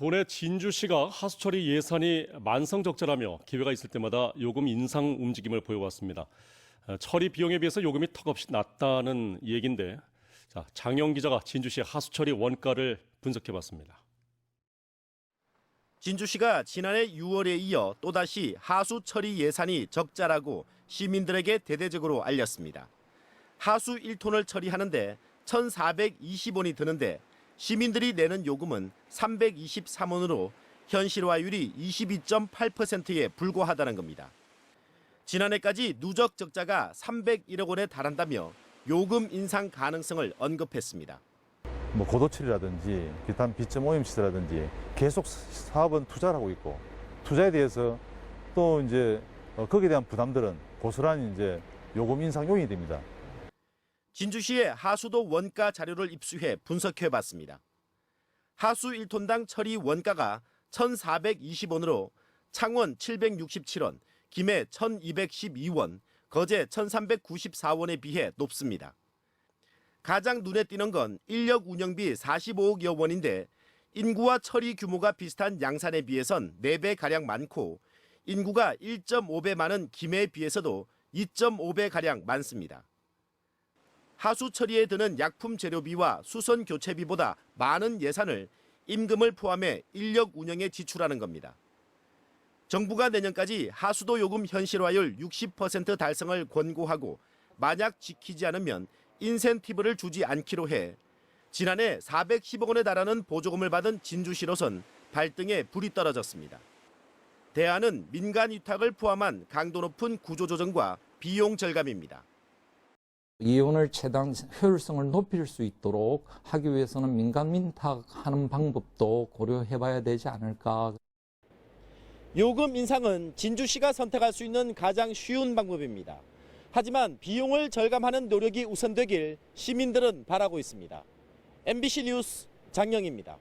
도내 진주시가 하수처리 예산이 만성적자라며 기회가 있을 때마다 요금 인상 움직임을 보여왔습니다. 어, 처리 비용에 비해서 요금이 턱없이 낮다는 얘기인데 자, 장영 기자가 진주시 하수처리 원가를 분석해봤습니다. 진주시가 지난해 6월에 이어 또다시 하수 처리 예산이 적자라고 시민들에게 대대적으로 알렸습니다. 하수 1톤을 처리하는데 1,420원이 드는데 시민들이 내는 요금은 323원으로 현실화율이 22.8%에 불과하다는 겁니다. 지난해까지 누적 적자가 301억 원에 달한다며 요금 인상 가능성을 언급했습니다. 뭐 고도출이라든지 기타 비점 오염 시설이라든지 계속 사업은 투자를 하고 있고 투자에 대해서 또 이제 어, 거기에 대한 부담들은 고스란히 이제 요금 인상 요인이 됩니다. 진주시의 하수도 원가 자료를 입수해 분석해 봤습니다. 하수 1톤당 처리 원가가 1,420원으로 창원 767원, 김해 1,212원, 거제 1,394원에 비해 높습니다. 가장 눈에 띄는 건 인력 운영비 45억여 원인데 인구와 처리 규모가 비슷한 양산에 비해선 4배 가량 많고 인구가 1.5배 많은 김해에 비해서도 2.5배 가량 많습니다. 하수 처리에 드는 약품 재료비와 수선 교체비보다 많은 예산을 임금을 포함해 인력 운영에 지출하는 겁니다. 정부가 내년까지 하수도 요금 현실화율 60% 달성을 권고하고 만약 지키지 않으면 인센티브를 주지 않기로 해 지난해 410억 원에 달하는 보조금을 받은 진주시로선 발등에 불이 떨어졌습니다. 대안은 민간 위탁을 포함한 강도 높은 구조조정과 비용 절감입니다. 이혼을 최대한 효율성을 높일 수 있도록 하기 위해서는 민간 민탁하는 방법도 고려해 봐야 되지 않을까. 요금 인상은 진주시가 선택할 수 있는 가장 쉬운 방법입니다. 하지만 비용을 절감하는 노력이 우선되길 시민들은 바라고 있습니다. MBC 뉴스 장영입니다.